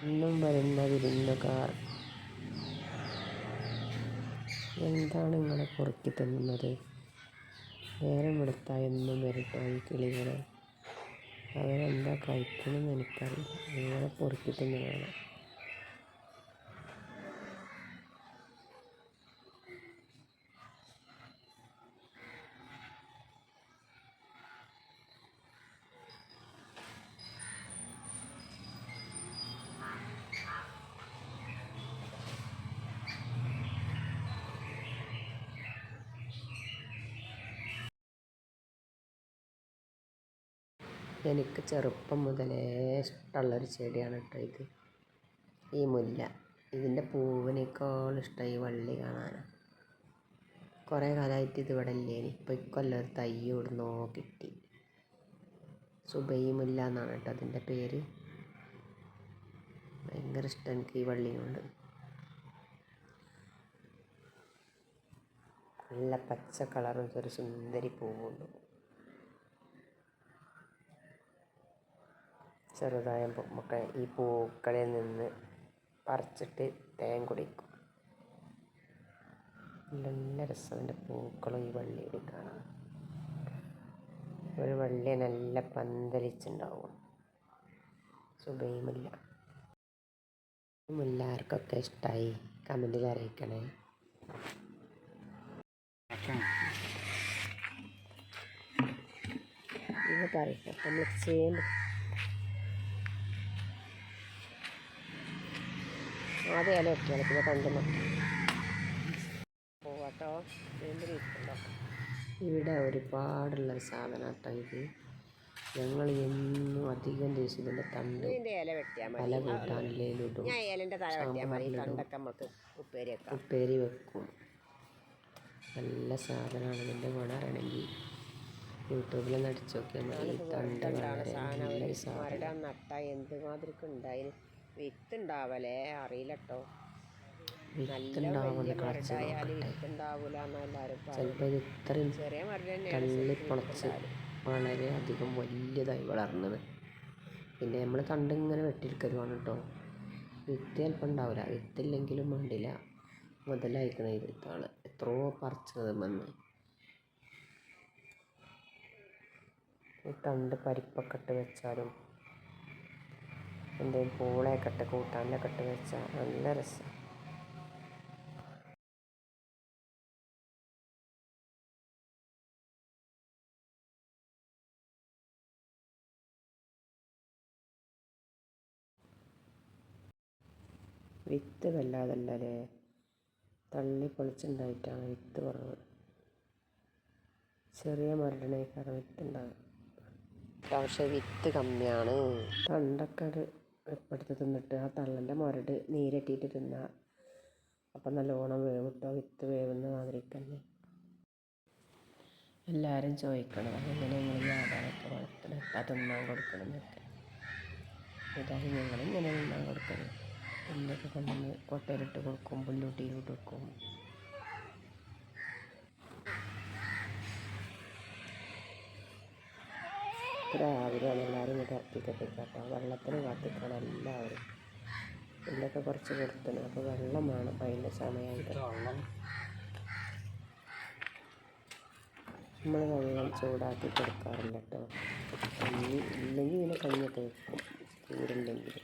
ഇന്നും വരുന്ന വിരുന്നുകാർ എന്താണ് നിങ്ങളെ കുറുക്കി തിന്നുന്നത്? നേരം വെളുത്താൽ എന്നും വരട്ടോ ഈ കിളികൾ അവരെന്താ കഴിക്കണമെന്ന് എനിക്കറിയില്ല. നിങ്ങളെ പൊറുക്കി തിന്നുകയാണ് എനിക്ക് ചെറുപ്പം മുതലേ ഇഷ്ടമുള്ളൊരു ചെടിയാണ് കേട്ടോ ഇത്. ഈ മുല്ല. ഇതിന്റെ പൂവിനേക്കാൾ ഇഷ്ടം ഈ വള്ളി കാണാനാണ് കുറേ കാലമായിട്ട് ഇത് ഇവിടെ ഇല്ലേനി ഇപ്പോൾ ഇക്കൊല്ലം ഒരു തൈ ഇവിടുന്നോ കിട്ടി. സുബൈ മുല്ല എന്നാണ് കേട്ടോ അതിന്റെ പേര്. ഭയങ്കര ഇഷ്ടം എനിക്ക് ഈ വള്ളി കൊണ്ട്. നല്ല പച്ച കളറും ഒരു സുന്ദരി പൂവുണ്ട്. ചെറുതായ ഒക്കെ ഈ പൂക്കളിൽ നിന്ന് പറിച്ചിട്ട് തേൻ കുടിക്കും. നല്ല രസമുണ്ട് പൂക്കളും ഈ വള്ളിയിൽ കാണാൻ. ഒരു വള്ളി നല്ല പന്തലിച്ചുണ്ടാവും. സുബൈ എല്ലാവർക്കൊക്കെ ഇഷ്ടമായി കമന്റിൽ അറിയിക്കണേ. ഇത് പറയട്ടെ. നമ്മൾ ചേമ്പ് ആദ്യം ഇല വെട്ടിയാൽ പിന്നെ കണ്ടു പോവാട്ടോ. ഇവിടെ ഒരുപാടുള്ളൊരു സാധനം കേട്ടോ ഇത്. ഞങ്ങൾ എന്നും അധികം ദിവസം ഇതിന്റെ തണ്ട് തല നമുക്ക് ഉപ്പേരി വെക്കാം. നല്ല സാധനമാണ് ഇതിന്റെ ഗുണം യൂട്യൂബിൽ നടിച്ചു നോക്കിയാൽ മതി. തണ്ടാണ് തണ്ട് വളരെ നല്ലൊരു സാധനം. എന്തുമാതിരി എന്ത് മാതിരിക്ക് ഉണ്ടായിന് വിത്ത് ഉണ്ടാവലേ അറിയില്ല കേട്ടോ ചിലപ്പോൾ ഇത്രയും മരട് തന്നെയാണ് വളരെ അധികം വലിയതായി വളർന്നത്. പിന്നെ നമ്മൾ തണ്ടിങ്ങനെ വെട്ടിയെടുക്കരുവാണ് കേട്ടോ വിത്ത് ചിലപ്പോൾ ഉണ്ടാവില്ല വിത്തില്ലെങ്കിലും വേണ്ടില്ല. മുതലായിക്കണ ഇത് ഇതാണ് എത്രയോ പറിച്ചത് വന്ന് ഈ തണ്ട് പരിപ്പൊക്കെ ഇട്ട് വെച്ചാലും എന്തെങ്കിലും പൂളയൊക്കെ ഇട്ട് കൂട്ടാനിലൊക്കെ ഇട്ട് വെച്ചാൽ നല്ല രസം. വിത്ത് വല്ലാതല്ലേ തള്ളി പൊളിച്ചുണ്ടായിട്ടാണ് വിത്ത് കുറവ്. ചെറിയ മരടിനേക്കാളും വിത്ത് ഉണ്ടാകും പക്ഷേ വിത്ത് കമ്മിയാണ്. തണ്ടൊക്കെ അത് വെപ്പെടുത്ത് തിന്നിട്ട് ആ തള്ളന്റെ മുരട് നീരട്ടിയിട്ട് തിന്നുക അപ്പം നല്ലോണം വേവിട്ടോ വിത്ത് വേവുന്ന മാതിരി തന്നെ എല്ലാവരും ചോദിക്കണം അതെങ്ങനെ നിങ്ങൾ ആടാനൊക്കെ വളർത്തണം? തിന്നാൻ കൊടുക്കണം എന്നൊക്കെ ഇതായി ഞങ്ങൾ തിന്നാൻ കൊടുക്കണം പുല്ലൊക്കെ കൊണ്ടുവന്ന് കൊട്ടയിലിട്ട് കൊടുക്കും പുല്ലൂട്ടിയിലിട്ട് കൊടുക്കും രാവിലെയാണ് എല്ലാവരും ഇങ്ങോട്ട് ഇറക്കിയിട്ടൊക്കെ കേട്ടോ. വെള്ളത്തിന് കാത്തിക്കണം എല്ലാവരും. പുല്ലൊക്കെ കുറച്ച് കൊടുത്തണം അപ്പോൾ വെള്ളം വേണം അതിന്റെ സമയമായിട്ട്. നമ്മൾ വെള്ളം ചൂടാക്കി കൊടുക്കാറില്ല കേട്ടോ. കഞ്ഞി ഇല്ലെങ്കിൽ ഇതിനെ കഴിഞ്ഞിട്ട് വെക്കും ചൂടുണ്ടെങ്കിൽ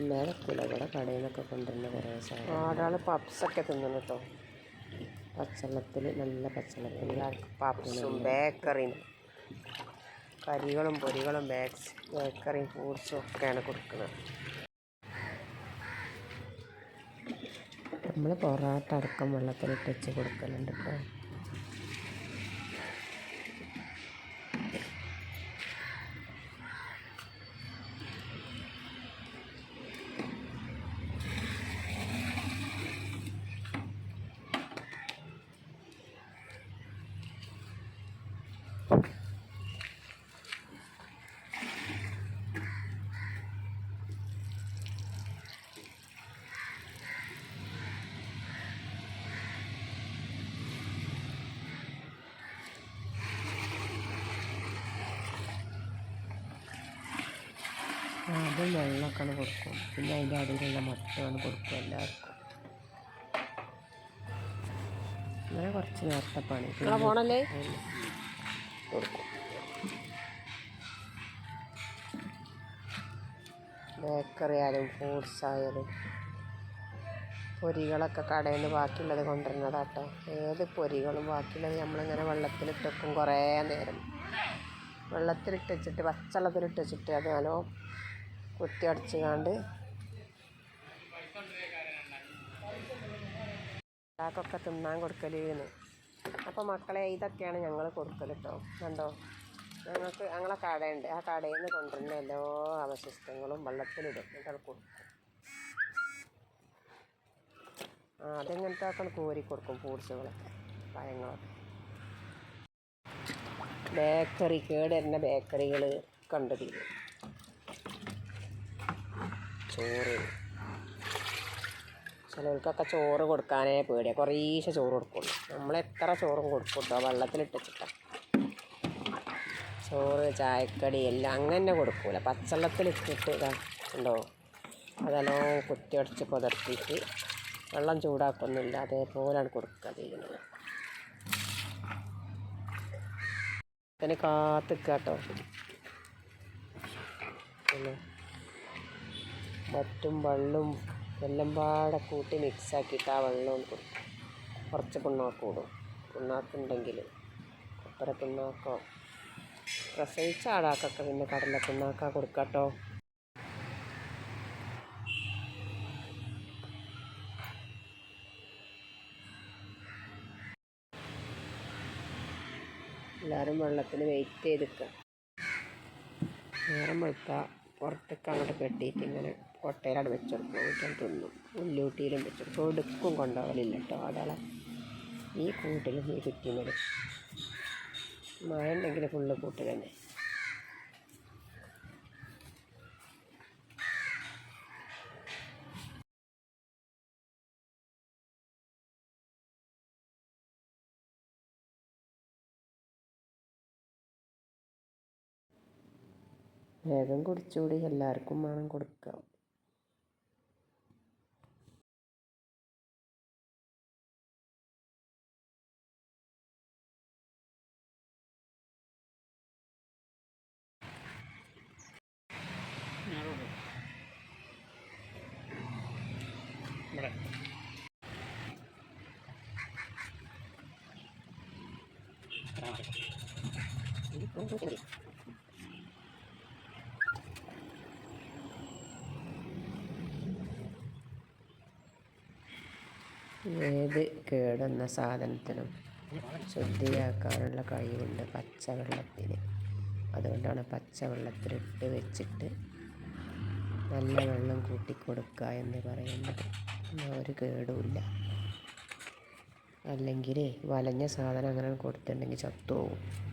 ഇല്ലാതെ വെക്കില്ല ഇവിടെ കടയിൽ നിന്നൊക്കെ കൊണ്ടുവരുന്ന കുറേ സാധനം ഒരാൾ പപ്സൊക്കെ തിന്നണം കേട്ടോ. പച്ചവെള്ളത്തിൽ നല്ല പച്ചവെള്ളത്തിൽ പപ്സും ബേക്കറിയും. കരികളും പൊരികളും ബേക്സ് ബേക്കറിയും ഫ്രൂട്ട്സും ഒക്കെയാണ് കൊടുക്കുന്നത്. നമ്മൾ പൊറോട്ട അടക്കം വെള്ളത്തിലിട്ട് വെച്ച് കൊടുക്കലുണ്ട് കേട്ടോ ആദ്യം വെള്ളമൊക്കെയാണ് കൊടുക്കും. പിന്നെ അതിന്റെ അടിയിലുള്ള മുട്ടയാണ് കൊടുക്കും എല്ലാവർക്കും. അങ്ങനെ കുറച്ച് നേരത്തെ പണി. പോണല്ലേ? കൊടുക്കും. ബേക്കറി ആയാലും ഫ്രൂട്ട്സ് ആയാലും പൊരികളൊക്കെ കടയിൽ നിന്ന് ബാക്കിയുള്ളത് കൊണ്ടുവരുന്നതാട്ടോ ഏത് പൊരികളും ബാക്കിയുള്ളത് നമ്മളിങ്ങനെ വെള്ളത്തിലിട്ട് വെക്കും കുറേ നേരം. വെള്ളത്തിലിട്ട് വെച്ചിട്ട് പച്ചവെള്ളത്തിലിട്ട് വെച്ചിട്ട് അത് നല്ലോ കുത്തി അടച്ചുകാണ്ട്. കാക്കൊക്കെ തിന്നാൻ കൊടുക്കലേന്ന്. അപ്പോൾ മക്കളെ ഇതൊക്കെയാണ് ഞങ്ങൾ കൊടുക്കൽ കേട്ടോ കണ്ടോ? ഞങ്ങൾക്ക് ഞങ്ങളെ കടയുണ്ട്. ആ കടയിൽ നിന്ന് കൊണ്ടുവരുന്ന എല്ലാ അവശിഷ്ടങ്ങളും വെള്ളത്തിലിടും. എന്നിട്ട് കൊടുക്കും. ആ അതെങ്ങനത്തെ ആക്കണം കോരി കൊടുക്കും ഫ്രൂട്ട്സുകളൊക്കെ പഴങ്ങളൊക്കെ. ബേക്കറി കേടുവരുന്ന ബേക്കറികൾ കണ്ടു തീരും. ചോറ്. ചിലർക്കൊക്കെ ചോറ് കൊടുക്കാനേ പേടിയാണ് കുറേശ്ശെ ചോറ് കൊടുക്കുള്ളൂ. നമ്മൾ എത്ര ചോറും കൊടുക്കൂട്ടോ? കേട്ടോ വെള്ളത്തിലിട്ട് വെച്ചിട്ടാണ് ചോറ് ചായക്കടി എല്ലാം അങ്ങനെ കൊടുക്കൂല. പച്ചവെള്ളത്തിലിട്ടിട്ട് ഇതാ ഉണ്ടോ? അതെല്ലാം കുത്തിയടച്ച് പുതർത്തിയിട്ട് വെള്ളം ചൂടാക്കൊന്നുമില്ല അതേപോലെയാണ് കൊടുക്കുക ചെയ്യുന്നത് അതിന് കാത്തിക്കാട്ടോ കേട്ടോ പിന്നെ മറ്റും വെള്ളവും എല്ലാം പാടെ കൂട്ടി മിക്സാക്കിയിട്ട് ആ വെള്ളം കൊടുക്കും കുറച്ച് പിണ്ണാക്ക് കൂടും പിണ്ണാക്കുണ്ടെങ്കിൽ കൊപ്പര പിണ്ണാക്കോ? പ്രസവിച്ച ആടാക്കൊക്കെ പിന്നെ കടല പിണ്ണാക്ക കൊടുക്കാട്ടോ. എല്ലാവരും വെള്ളത്തിന് വെയിറ്റ് ചെയ്തിട്ട് നേരം വെളുത്താൽ പുറത്തേക്ക് അങ്ങോട്ട് കെട്ടിയിട്ട് ഇങ്ങനെ കൊട്ടയിലാണ് വെച്ചെടുക്കും. വീട്ടിൽ തിന്നും. ഉള്ളൂട്ടിയിലും വെച്ചെടുക്കും. എടുക്കും കൊണ്ടുപോകലില്ല കേട്ടോ ആടാളെ ഈ കൂട്ടിലും ഈ കുറ്റിമലും മഴ ഉണ്ടെങ്കിൽ ഫുള്ള് കൂട്ട് തന്നെ. വേഗം കുടിച്ചുകൂടി എല്ലാവർക്കും വേണം കൊടുക്കാം. ഏത് കേടുന്ന സാധനത്തിനും ശുദ്ധിയാക്കാനുള്ള കഴിവുണ്ട് പച്ചവെള്ളത്തിന്. അതുകൊണ്ടാണ് പച്ചവെള്ളത്തിലിട്ട് വെച്ചിട്ട് നല്ല വെള്ളം കൂട്ടിക്കൊടുക്കുക എന്ന് പറയുന്നത്. ഒരു കേടുമില്ല. അല്ലെങ്കിൽ വലഞ്ഞ സാധനം അങ്ങനെ കൊടുത്തിട്ടുണ്ടെങ്കിൽ ചത്തുപോകും.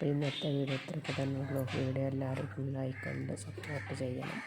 അപ്പോൾ ഇന്നത്തെ വീഡിയോ ഇത്രയൊക്കെ തന്നെ ഉള്ളൂ. വീഡിയോ എല്ലാവരും ലൈക്ക് കണ്ട് സപ്പോർട്ട് ചെയ്യണം.